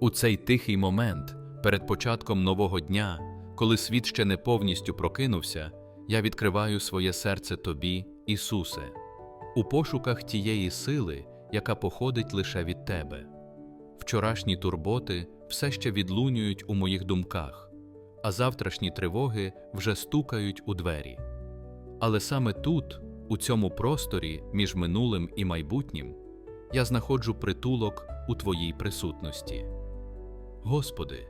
У цей тихий момент, перед початком нового дня, коли світ ще не повністю прокинувся, я відкриваю своє серце Тобі, Ісусе, у пошуках тієї сили, яка походить лише від Тебе. Вчорашні турботи все ще відлунюють у моїх думках, а завтрашні тривоги вже стукають у двері. Але саме тут, у цьому просторі між минулим і майбутнім, я знаходжу притулок у Твоїй присутності. Господи,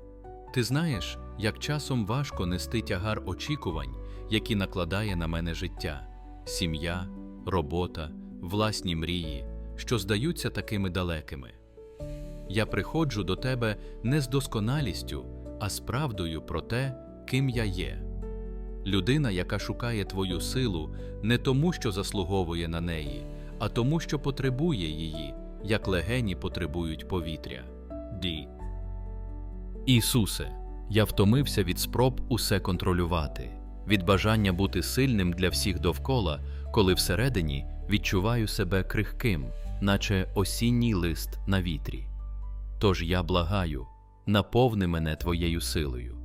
Ти знаєш, як часом важко нести тягар очікувань, які накладає на мене життя, сім'я, робота, власні мрії, що здаються такими далекими. Я приходжу до Тебе не з досконалістю, а з правдою про те, ким я є. Людина, яка шукає Твою силу не тому, що заслуговує на неї, а тому, що потребує її, як легені потребують повітря. Ді. Ісусе, я втомився від спроб усе контролювати, від бажання бути сильним для всіх довкола, коли всередині відчуваю себе крихким, наче осінній лист на вітрі. Тож я благаю, наповни мене Твоєю силою,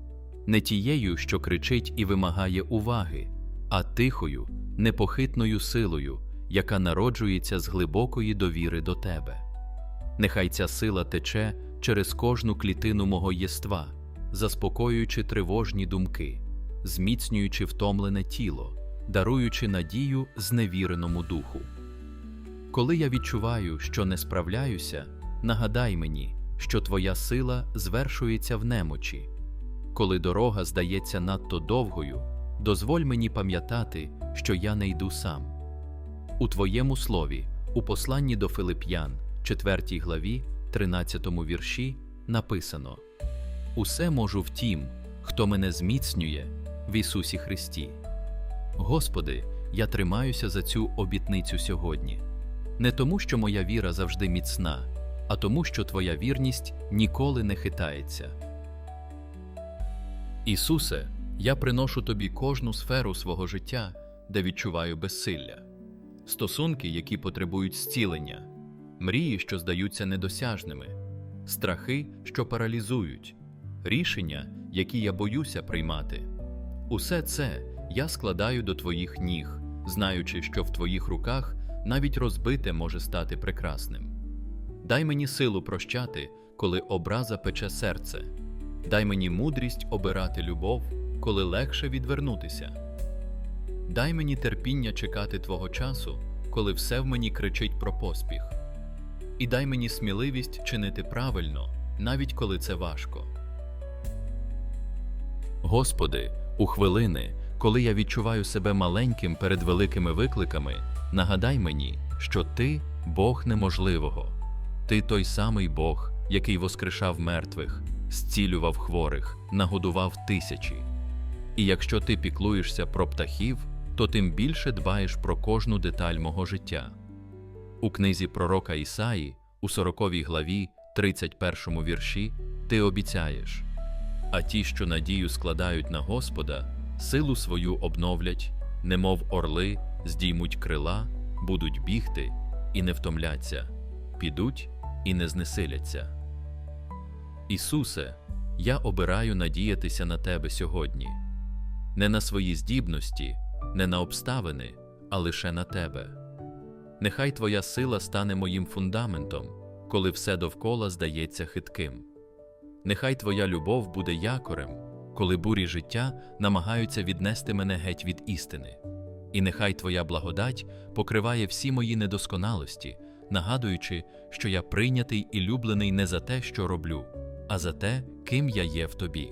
не тією, що кричить і вимагає уваги, а тихою, непохитною силою, яка народжується з глибокої довіри до Тебе. Нехай ця сила тече через кожну клітину мого єства, заспокоюючи тривожні думки, зміцнюючи втомлене тіло, даруючи надію зневіреному духу. Коли я відчуваю, що не справляюся, нагадай мені, що Твоя сила звершується в немочі. Коли дорога здається надто довгою, дозволь мені пам'ятати, що я не йду сам. У Твоєму слові, у посланні до Филип'ян, 4 главі, 13 вірші, написано: Усе можу в тім, хто мене зміцнює в Ісусі Христі. Господи, я тримаюся за цю обітницю сьогодні, не тому, що моя віра завжди міцна, а тому, що Твоя вірність ніколи не хитається. Ісусе, я приношу Тобі кожну сферу свого життя, де відчуваю безсилля, стосунки, які потребують зцілення, мрії, що здаються недосяжними, страхи, що паралізують, рішення, які я боюся приймати. Усе це я складаю до Твоїх ніг, знаючи, що в Твоїх руках навіть розбите може стати прекрасним. Дай мені силу прощати, коли образа пече серце. Дай мені мудрість обирати любов, коли легше відвернутися. Дай мені терпіння чекати Твого часу, коли все в мені кричить про поспіх. І дай мені сміливість чинити правильно, навіть коли це важко. Господи, у хвилини, коли я відчуваю себе маленьким перед великими викликами, нагадай мені, що Ти Бог неможливого. Ти той самий Бог, який воскрешав мертвих, зцілював хворих, нагодував тисячі. І якщо ти піклуєшся про птахів, то тим більше дбаєш про кожну деталь мого життя. У книзі пророка Ісаї, у 40 главі, 31 вірші, ти обіцяєш а ті, що надію складають на Господа, силу свою обновлять, немов орли, здіймуть крила, будуть бігти і не втомляться, підуть і не знесиляться. Ісусе, я обираю надіятися на Тебе сьогодні, не на свої здібності, не на обставини, а лише на Тебе. Нехай Твоя сила стане моїм фундаментом, коли все довкола здається хитким. Нехай Твоя любов буде якорем, коли бурі життя намагаються віднести мене геть від істини. І нехай Твоя благодать покриває всі мої недосконалості, нагадуючи, що я прийнятий і люблений не за те, що роблю, а за те, ким я є в Тобі.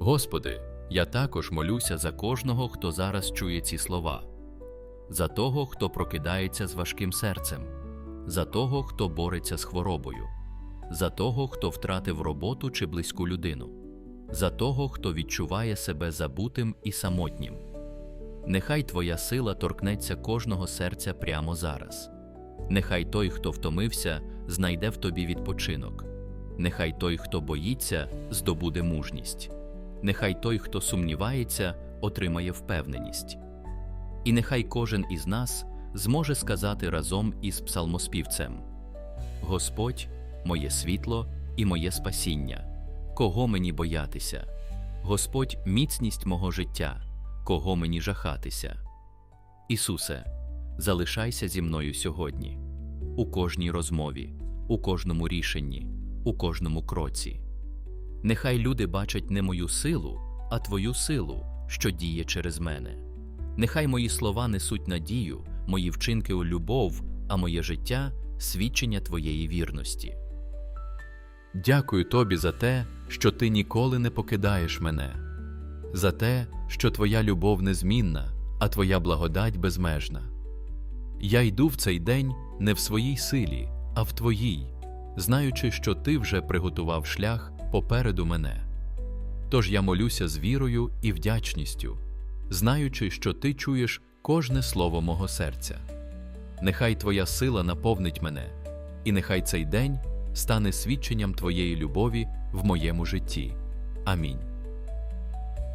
Господи, я також молюся за кожного, хто зараз чує ці слова, за того, хто прокидається з важким серцем, за того, хто бореться з хворобою за того, хто втратив роботу чи близьку людину, за того, хто відчуває себе забутим і самотнім. Нехай Твоя сила торкнеться кожного серця прямо зараз. Нехай той, хто втомився, знайде в тобі відпочинок. Нехай той, хто боїться, здобуде мужність. Нехай той, хто сумнівається, отримає впевненість. І нехай кожен із нас зможе сказати разом із псалмоспівцем: Господь моє світло і моє спасіння. Кого мені боятися? Господь міцність мого життя, кого мені жахатися? Ісусе, залишайся зі мною сьогодні, у кожній розмові, у кожному рішенні, у кожному кроці. Нехай люди бачать не мою силу, а Твою силу, що діє через мене. Нехай мої слова несуть надію, мої вчинки у любов, а моє життя свідчення Твоєї вірності. Дякую тобі за те, що ти ніколи не покидаєш мене, за те, що твоя любов незмінна, а твоя благодать безмежна. Я йду в цей день не в своїй силі, а в твоїй, знаючи, що ти вже приготував шлях попереду мене. Тож я молюся з вірою і вдячністю, знаючи, що ти чуєш кожне слово мого серця. Нехай твоя сила наповнить мене, і нехай цей день стане свідченням твоєї любові в моєму житті. Амінь.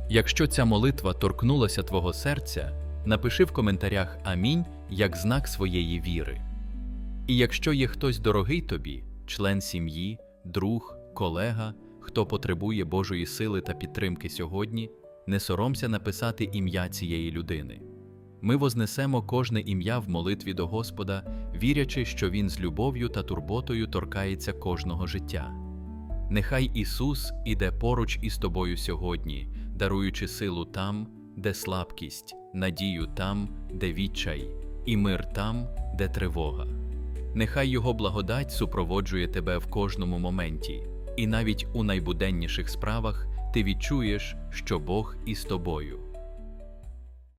Якщо ця молитва торкнулася твого серця, напиши в коментарях Амінь як знак своєї віри. І якщо є хтось дорогий тобі, член сім'ї, друг, колега, хто потребує Божої сили та підтримки сьогодні, не соромся написати ім'я цієї людини. Ми вознесемо кожне ім'я в молитві до Господа, вірячи, що Він з любов'ю та турботою торкається кожного життя. Нехай Ісус іде поруч із тобою сьогодні, даруючи силу там, де слабкість, надію там, де відчай, і мир там, де тривога. Нехай Його благодать супроводжує тебе в кожному моменті, і навіть у найбуденніших справах ти відчуєш, що Бог із тобою.